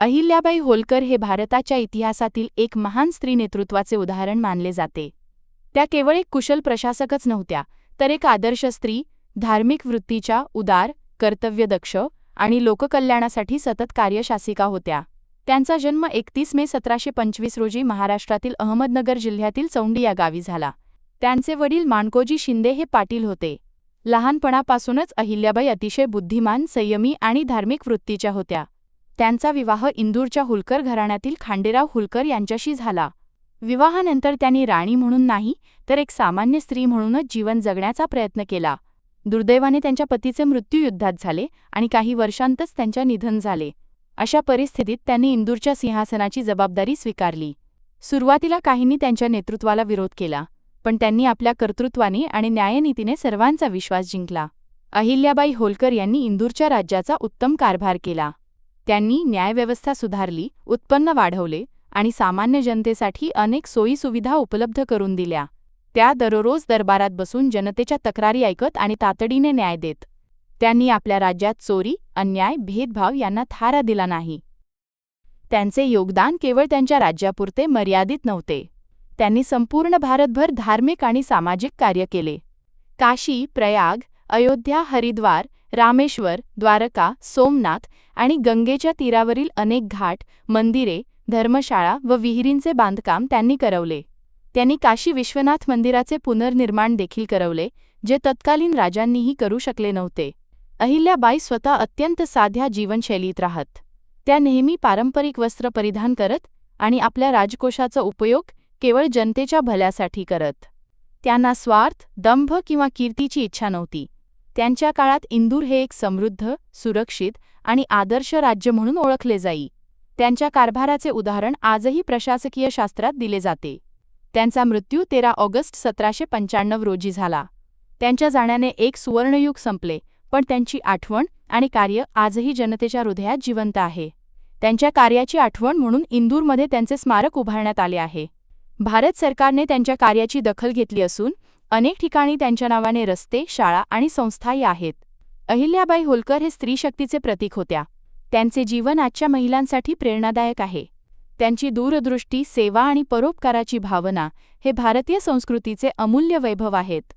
अहिल्याबाई होलकर हे भारताच्या इतिहासातील एक महान स्त्री नेतृत्वाचे उदाहरण मानले जाते. त्या केवळ एक कुशल प्रशासकच नव्हत्या तर एक आदर्श स्त्री धार्मिक वृत्तीच्या उदार कर्तव्यदक्ष आणि लोककल्याणासाठी सतत कार्यशासिका होत्या. त्यांचा जन्म एकतीस मे सतराशे पंचवीस रोजी महाराष्ट्रातील अहमदनगर जिल्ह्यातील चौंडी या गावी झाला. त्यांचे वडील माणकोजी शिंदे हे पाटील होते. लहानपणापासूनच अहिल्याबाई अतिशय बुद्धिमान संयमी आणि धार्मिक वृत्तीच्या होत्या. त्यांचा विवाह इंदूरच्या हुलकर घराण्यातील खांडेराव हुलकर यांच्याशी झाला. विवाहानंतर त्यांनी राणी म्हणून नाही तर एक सामान्य स्त्री म्हणूनच जीवन जगण्याचा प्रयत्न केला. दुर्दैवाने त्यांच्या पतीचे मृत्यू युद्धात झाले आणि काही वर्षांतच त्यांच्या निधन झाले. अशा परिस्थितीत त्यांनी इंदूरच्या सिंहासनाची जबाबदारी स्वीकारली. सुरुवातीला काहींनी त्यांच्या नेतृत्वाला विरोध केला पण त्यांनी आपल्या कर्तृत्वाने आणि न्यायनीतीने सर्वांचा विश्वास जिंकला. अहिल्याबाई होलकर यांनी इंदूरच्या राज्याचा उत्तम कारभार केला. त्यांनी न्यायव्यवस्था सुधारली उत्पन्न वाढवले आणि सामान्य जनतेसाठी अनेक सोयीसुविधा उपलब्ध करून दिल्या. त्या दररोज दरबारात बसून जनतेच्या तक्रारी ऐकत आणि तातडीने न्याय देत. त्यांनी आपल्या राज्यात चोरी अन्याय भेदभाव यांना थारा दिला नाही. त्यांचे योगदान केवळ त्यांच्या राज्यापुरते मर्यादित नव्हते. त्यांनी संपूर्ण भारतभर धार्मिक आणि सामाजिक कार्य केले. काशी प्रयाग अयोध्या हरिद्वार रामेश्वर द्वारका सोमनाथ आणि गंगेच्या तीरावरील अनेक घाट मंदिरे धर्मशाळा व विहिरींचे बांधकाम त्यांनी करवले. त्यांनी काशी विश्वनाथ मंदिराचे पुनर्निर्माण देखील करवले जे तत्कालीन राजांनीही करू शकले नव्हते. अहिल्याबाई स्वतः अत्यंत साध्या जीवनशैलीत राहत. त्या नेहमी पारंपरिक वस्त्र परिधान करत आणि आपल्या राजकोषाचा उपयोग केवळ जनतेच्या भल्यासाठी करत. त्यांना स्वार्थ दंभ किंवा कीर्तीची इच्छा नव्हती. त्यांच्या काळात इंदूर हे एक समृद्ध सुरक्षित आणि आदर्श राज्य म्हणून ओळखले जाई. त्यांच्या कारभाराचे उदाहरण आजही प्रशासकीय शास्त्रात दिले जाते. त्यांचा मृत्यू तेरा ऑगस्ट सतराशे पंच्याण्णव रोजी झाला. त्यांच्या जाण्याने एक सुवर्णयुग संपले पण त्यांची आठवण आणि कार्य आजही जनतेच्या हृदयात जिवंत आहे. त्यांच्या कार्याची आठवण म्हणून इंदूरमध्ये त्यांचे स्मारक उभारण्यात आले आहे. भारत सरकारने त्यांच्या कार्याची दखल घेतली असून अनेक ठिकाणी त्यांच्या नावाने रस्ते शाळा आणि संस्थाही आहेत. अहिल्याबाई होलकर हे स्त्रीशक्तीचे प्रतीक होत्या. त्यांचे जीवन आजच्या महिलांसाठी प्रेरणादायक आहे. त्यांची दूरदृष्टी सेवा आणि परोपकाराची भावना हे भारतीय संस्कृतीचे अमूल्य वैभव आहेत.